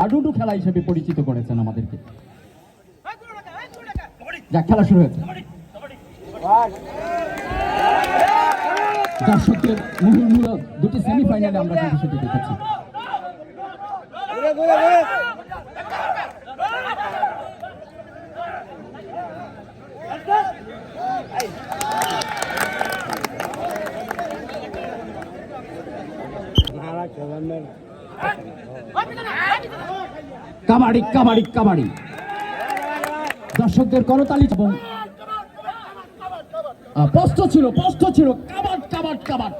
হাডুডু খেলা হিসেবে পরিচিত করেছেন আমাদেরকে যা খেলা শুরু হয়েছে দর্শকদের মুহুর্মুহ দুটি সেমিফাইনালে আমরা কিন্তু সেটি দেখেছি কাবাডি কাবাডি কাবাডি। দর্শকদের করতালি এবং পোস্ট ছিল পোস্ট ছিল, কাবাড কাবাড কাবাড।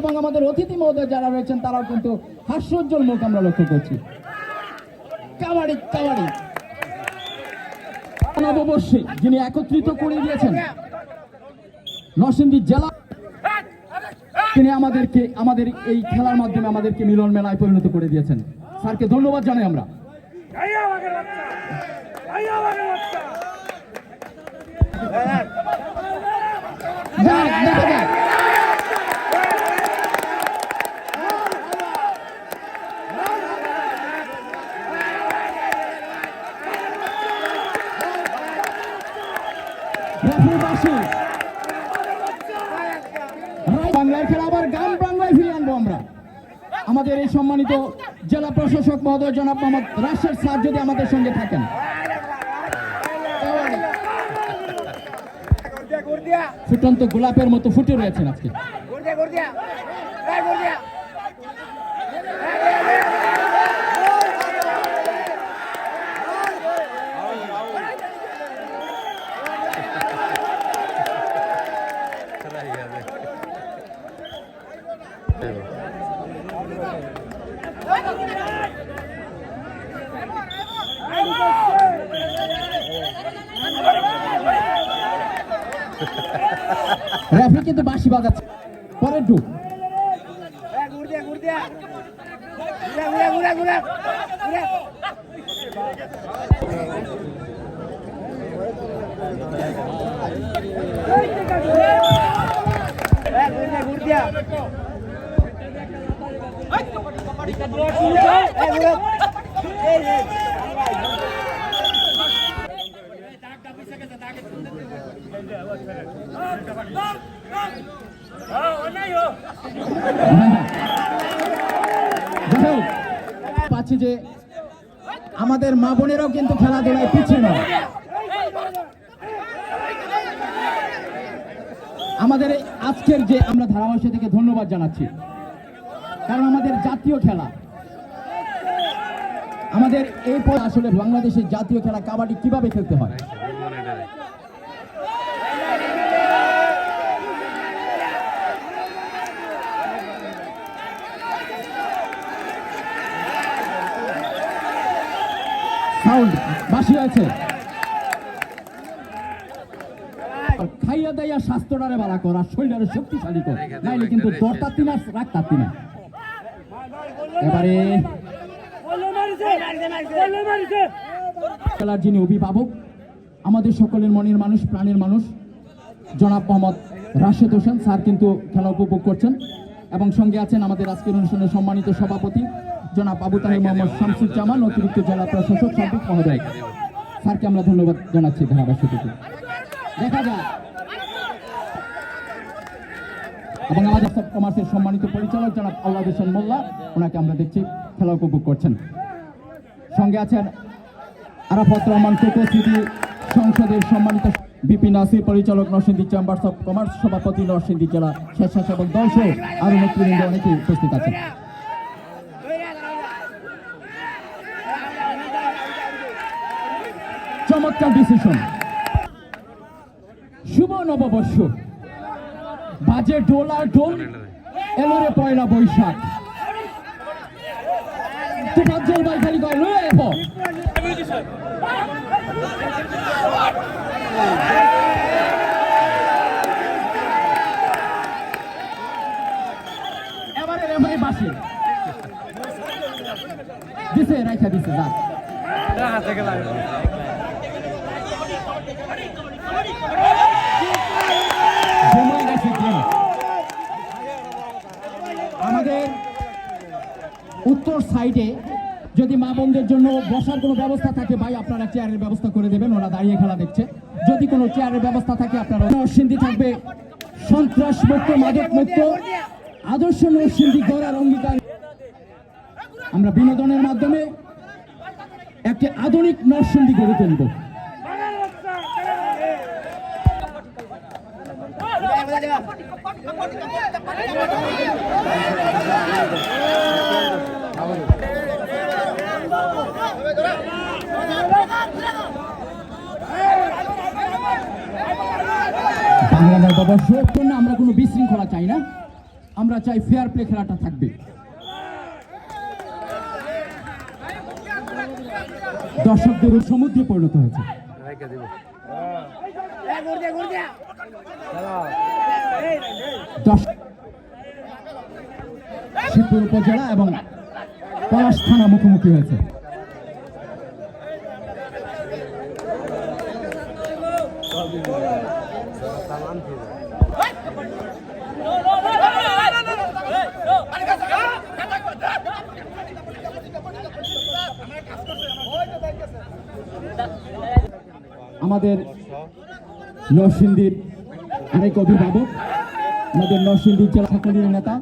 এবং আমাদের অতিথি মহোদয় যারা রয়েছেন, তারাও কিন্তু হাস্যোজ্জ্বল মুখ আমরা লক্ষ্য করছি। কাবাডি কাবাডি। নববর্ষে যিনি একত্রিত করে দিয়েছেন, নরসিংদী জেলা, তিনি আমাদেরকে, আমাদের এই খেলার মাধ্যমে আমাদেরকে মিলন মেলায় পরিণত করে দিয়েছেন। স্যারকে ধন্যবাদ জানাই আমরা যাক, আমাদের এই সম্মানিত জেলা প্রশাসক মহোদয় জনাব মোহাম্মদ রাশেদ স্যার যদি আমাদের সঙ্গে থাকেন। ফুটন্ত গোলাপের মতো ফুটে রয়েছেন আজকে। রেফারি কিন্তু বাঁশি বাজাচ্ছে। পরের ডুব যাই হোক, পাচ্ছি যে আমাদের মা বোনেরাও কিন্তু খেলাধুলায় পিছিয়ে নয়। আমাদের আজকের যে আমরা ধারাভাষ্য থেকে ধন্যবাদ জানাচ্ছি, কারণ আমাদের জাতীয় খেলা, আমাদের এই পর আসলে বাংলাদেশের জাতীয় খেলা, কাবাডি কীভাবে খেলতে হয়? সাউন্ড বাসি আছে খাইয়া দাইয়া স্বাস্থ্যটারে বালা কর শরীরের শক্তিশালী কর। নাইলে কিন্তু দরটা তিন আর রাখতা তিন এবারে খেলার যিনি অভিভাবক, আমাদের সকলের মনের মানুষ, প্রাণের মানুষ, জনাব মোহাম্মদ রাশেদ হোসেন স্যার কিন্তু খেলা উপভোগ করছেন এবং সঙ্গে আছেন আমাদের আজকের অনুষ্ঠানের সম্মানিত সভাপতি জনাব আবু তাহির মোহাম্মদ শামসুজ্জামান, অতিরিক্ত জেলা প্রশাসক সার্বিক মহোদয়। স্যারকে আমরা ধন্যবাদ জানাচ্ছি ধারাভাষ্য দেখা যায় এবং আমাদের সব কমার্সের সম্মানিত পরিচালক জনাব আল্লাহ হোসেন মোল্লা, ওনাকে আমরা দেখছি খেলা উপভোগ করছেন। সঙ্গে আছেন আরাফত রহমান কোকো সিটি সংসদের সম্মানিত বিপি নাসির, পরিচালক নরসিংদী চেম্বার্স অফ কমার্স সভাপতি নরসিংদী জেলা স্বেচ্ছাসেবক দল সহ আরও নেতৃবৃন্দ অনেকে উপস্থিত আছেন। চমৎকার ডিসিশন শুভ নববর্ষ। বাজে ডোল আর ডোল এলোরে পয়লা বৈশাখ। তুফাজ্জল ভাই খালি কয়, লয়ে এফো এবারে রেফারি বাসে দিছে রাইখা দিছে যাক জমে গেছে গেম আমাদের উত্তর সাইডে যদি মা বোনদের জন্য বসার কোনো ব্যবস্থা থাকে ভাই আপনারা চেয়ারের ব্যবস্থা করে দেবেন ওরা দাঁড়িয়ে খেলা দেখছে যদি কোনো চেয়ারের ব্যবস্থা থাকে আপনারা নরসিংদী থাকবে সন্ত্রাস মুক্ত মাদক মুক্ত আদর্শ নরসিংদী গড়ার অঙ্গীকার আমরা বিনোদনের মাধ্যমে একটি আধুনিক নরসিংদী গড়ে তুলব নববর্ষ জন্য আমরা কোনো বিশৃঙ্খলা চাই না। আমরা চাই ফেয়ার প্লে খেলাটা থাকবে। দর্শকদের সমুদ্রে পরিণত হয়েছে। শিবপুর উপজেলা এবং পলাশ থানা মুখোমুখি হয়েছে। আমাদের নরসিংদীর অনেক অভিভাবক, আমাদের নরসিংদীর জেলা সকলীয় নেতা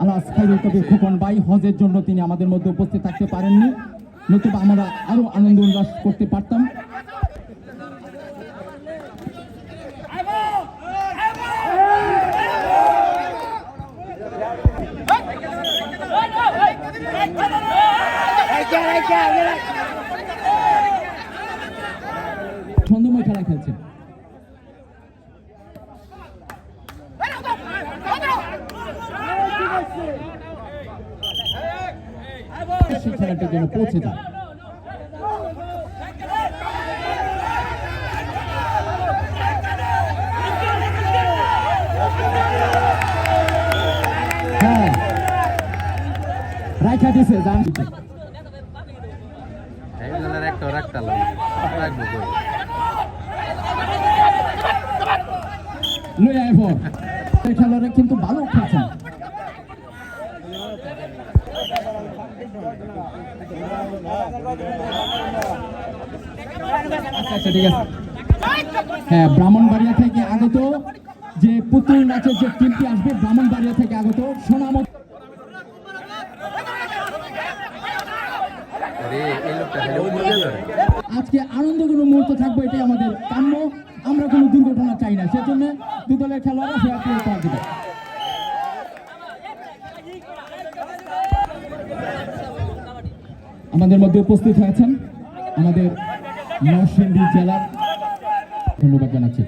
আল্লাহ খাইরুল কবির খোকন ভাই, হজের জন্য তিনি আমাদের মধ্যে উপস্থিত থাকতে পারেননি। নতুবা আমরা আরও আনন্দ উল্লাস করতে পারতাম। সেই খেলাটার জন্য পৌঁছে যায় হ্যাঁ। রাইখা কিন্তু ভালো খেলছেন আচ্ছা ঠিক আছে। হ্যাঁ ব্রাহ্মণবাড়িয়া থেকে আগত যে পুতুল নাচের যে টিমটি আসবে, ব্রাহ্মণবাড়িয়া থেকে আগত সোনামত আজকে আনন্দগুলো মুহূর্ত থাকবে, এটাই আমাদের কাম্য। আমরা কোনো দুর্ঘটনা চাই না, সেজন্য দু দলের খেলোয়াড়রা ফেয়ার প্লে উপহার আমাদের মধ্যে উপস্থিত হয়েছেন আমাদের নরসিংদী জেলার ধন্যবাদ জানাচ্ছি।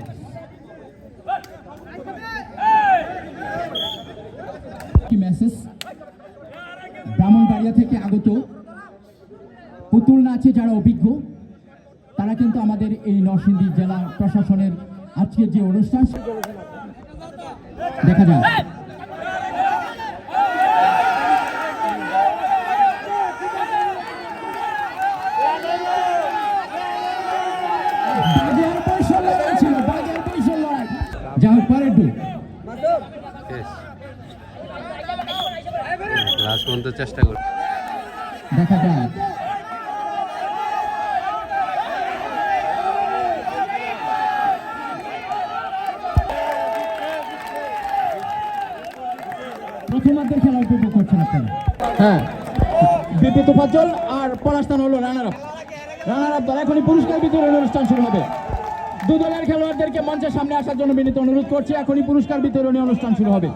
মেসেজ ব্রাহ্মণবাড়িয়া থেকে আগত পুতুল নাচে যারা অভিজ্ঞ, তারা কিন্তু আমাদের এই নরসিংদী জেলা প্রশাসনের আজকের যে অনুষ্ঠান, দেখা যায় যা হোক পরে একটু। লাস্ট পর্যন্ত চেষ্টা করি। দেখা যায় প্রথমার্ধের খেলা উপভোগ করছেন আপনারা? হ্যাঁ। বিপি তোফাজ্জল আর হলো রানার আপ রানার আপ দল এখনই পুরস্কার বিতরণ অনুষ্ঠান শুরু হবে। দু দলের খেলোয়াড়দেরকে মঞ্চের সামনে আসার জন্য বিনীত অনুরোধ করছি। এখনই পুরস্কার বিতরণী অনুষ্ঠান শুরু হবে।